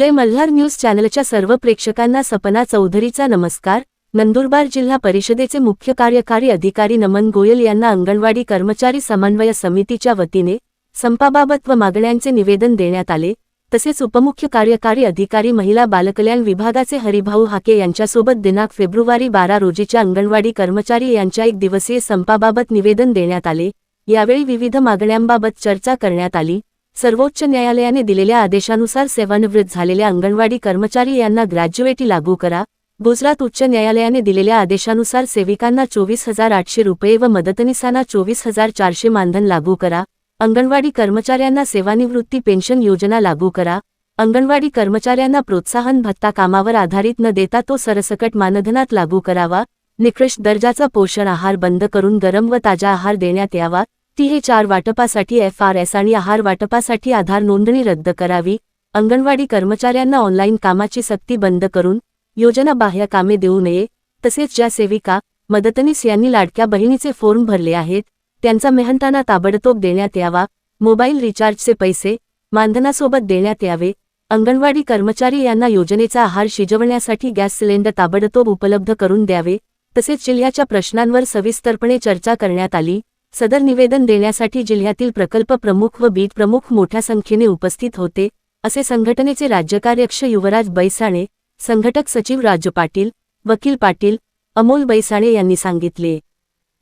जय Malhar news चॅनलच्या सर्व प्रेक्षकांना सपना चौधरीचा नमस्कार. नंदुरबार जिल्हा परिषदेचे मुख्य कार्यकारी अधिकारी नमन गोयल यांना अंगणवाडी कर्मचारी समन्वय समितीच्या वतीने संपाबाबत व मागण्यांचे निवेदन देण्यात आले. तसेच उपमुख्य कार्यकारी अधिकारी महिला बालकल्याण विभागाचे हरिभाऊ हाके यांच्यासोबत दिनांक फेब्रुवारी बारा रोजीच्या अंगणवाडी कर्मचारी यांच्या एक दिवसीय संपाबाबत निवेदन देण्यात आले. यावेळी विविध मागण्यांबाबत चर्चा करण्यात आली. सर्वोच्च न्यायालयाने दिलेल्या आदेशानुसार सेवानिवृत्त झालेल्या अंगणवाडी कर्मचारी यांना ग्रॅज्युएटी लागू करा. गुजरात उच्च न्यायालयाने दिलेल्या आदेशानुसार सेविकांना चोवीस हजार आठशे रुपये व मदतनीसांना चोवीस हजार चारशे मानधन लागू करा. अंगणवाडी कर्मचाऱ्यांना सेवानिवृत्ती पेन्शन योजना लागू करा. अंगणवाडी कर्मचाऱ्यांना प्रोत्साहन भत्ता कामावर आधारित न देता तो सरसकट मानधनात लागू करावा. निकृष्ट दर्जाचा पोषण आहार बंद करून गरम व ताजा आहार देण्यात यावा. ती हे चार वाटपासाठी एफ आर एस आणि आहार वाटपासाठी आधार नोंदणी रद्द करावी अंगणवाडी कर्मचाऱ्यांना ऑनलाईन कामाची सक्ती बंद करून योजना बाह्य कामे देऊ नये तसेच ज्या सेविका मदतनीस यांनी लाडक्या बहिणीचे फॉर्म भरले आहेत त्यांचा मेहनताना ताबडतोब देण्यात यावा मोबाईल रिचार्जचे पैसे मानधनासोबत देण्यात यावे अंगणवाडी कर्मचारी यांना योजनेचा आहार शिजवण्यासाठी गॅस सिलेंडर ताबडतोब उपलब्ध करून द्यावे तसेच जिल्ह्याच्या प्रश्नांवर सविस्तरपणे चर्चा करण्यात आली सदर निवेदन देण्यासाठी जिल्ह्यातील प्रकल्प प्रमुख व बीट प्रमुख मोठ्या संख्येने उपस्थित होते असे संघटनेचे राज्यकार्यक्ष युवराज बैसाणे संघटक सचिव राजू पाटील वकील पाटील अमोल बैसाणे यांनी सांगितले.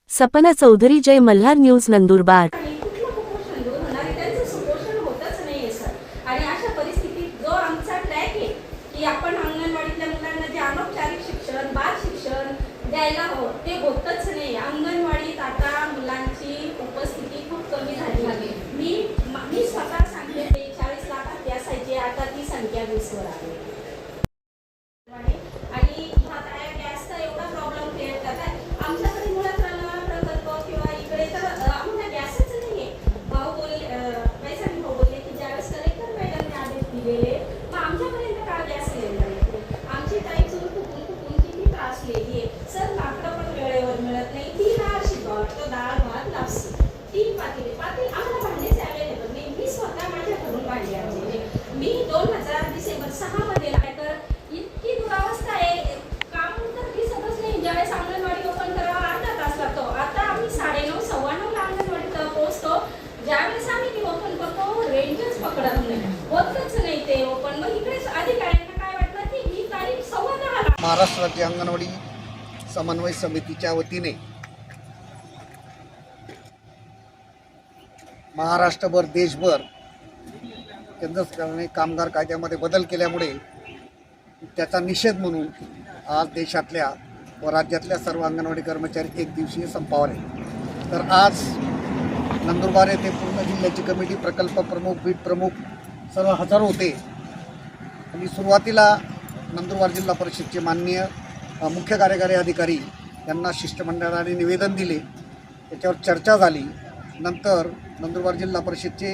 सपना चौधरी जय मल्हार न्यूज नंदुरबार. द्यायला कुठलं ते होतच नाही. अंगणवाडीत आता सुपोषण 次来 महाराष्ट्र राज्य अंगणवाडी समन्वय समितीच्या वतीने महाराष्ट्रभर देशभर केंद्र सरकारने कामगार कायद्यामध्ये बदल केल्यामुळे त्याचा निषेध म्हणून आज देशातल्या व राज्यातल्या सर्व अंगणवाडी कर्मचारी एक दिवसीय संपावर आहे तर आज नंदुरबार येथे पूर्ण जिल्ह्याची कमिटी प्रकल्प प्रमुख बीट प्रमुख सर्व हजार होते. मी सुरुवातीला नंदुरबार जिल्हा परिषदचे माननीय मुख्य कार्यकारी अधिकारी यांना शिष्टमंडळाने निवेदन दिले. त्याच्यावर चर्चा झाली. नंतर नंदुरबार जिल्हा परिषदचे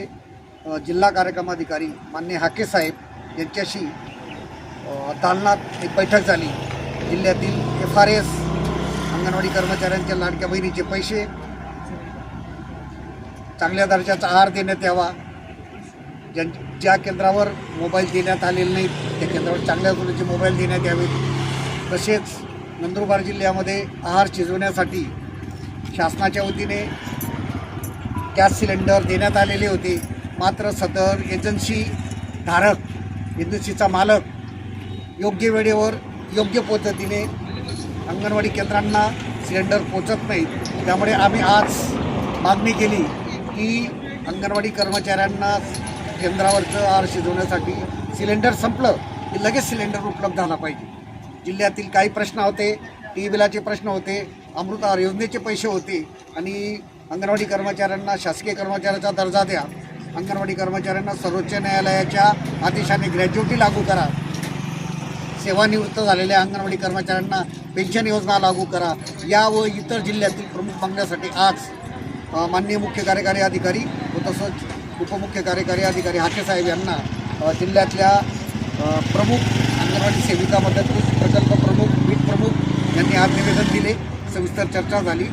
जिल्हा कार्यक्रमाधिकारी मान्य हाके साहेब यांच्याशी दालनात एक बैठक झाली. जिल्ह्यातील एफ आर एस अंगणवाडी कर्मचाऱ्यांच्या लाडक्या बहिणीचे पैसे चांगल्या दर्जाचा आहार देण्यात यावा ज्यां ज्या केंद्रावर मोबाईल देण्यात आलेले नाहीत त्या केंद्रावर चांगल्या दर्जाचे मोबाईल देण्यात यावेत. तसेच नंदुरबार जिल्ह्यामध्ये आहार शिजवण्यासाठी शासनाच्या वतीने गॅस सिलेंडर देण्यात आलेले होते. मात्र सदर एजन्सी धारक एजन्सीचा मालक योग्य वेळेवर योग्य पद्धतीने अंगणवाडी केंद्रांना सिलेंडर पोचत नाहीत. त्यामुळे आम्ही आज मागणी केली की अंगणवाडी कर्मचाऱ्यांना केंद्रावरचं आर शिजवण्यासाठी सिलेंडर संपलं की लगेच सिलेंडर उपलब्ध झाला पाहिजे. जिल्ह्यातील काही प्रश्न होते टी बिलाचे प्रश्न होते अमृत आहार योजनेचे पैसे होते आणि अंगणवाडी कर्मचाऱ्यांना शासकीय कर्मचाऱ्याचा दर्जा द्या. अंगणवाडी कर्मचाऱ्यांना सर्वोच्च न्यायालयाच्या आदेशाने ग्रॅज्युटी लागू करा. सेवानिवृत्त झालेल्या अंगणवाडी कर्मचाऱ्यांना पेन्शन योजना लागू करा. या व इतर जिल्ह्यातील प्रमुख मागण्यासाठी आज माननीय मुख्य कार्यकारी अधिकारी व तसंच उपमुख्य कार्यकारी अधिकारी हाटेसाहेब यांना जिल्ह्यातल्या प्रमुख अंगणवाडी सेविका मदतनीस प्रकल्प प्रमुख वीट प्रमुख यांनी आज निवेदन दिले. सविस्तर चर्चा झाली.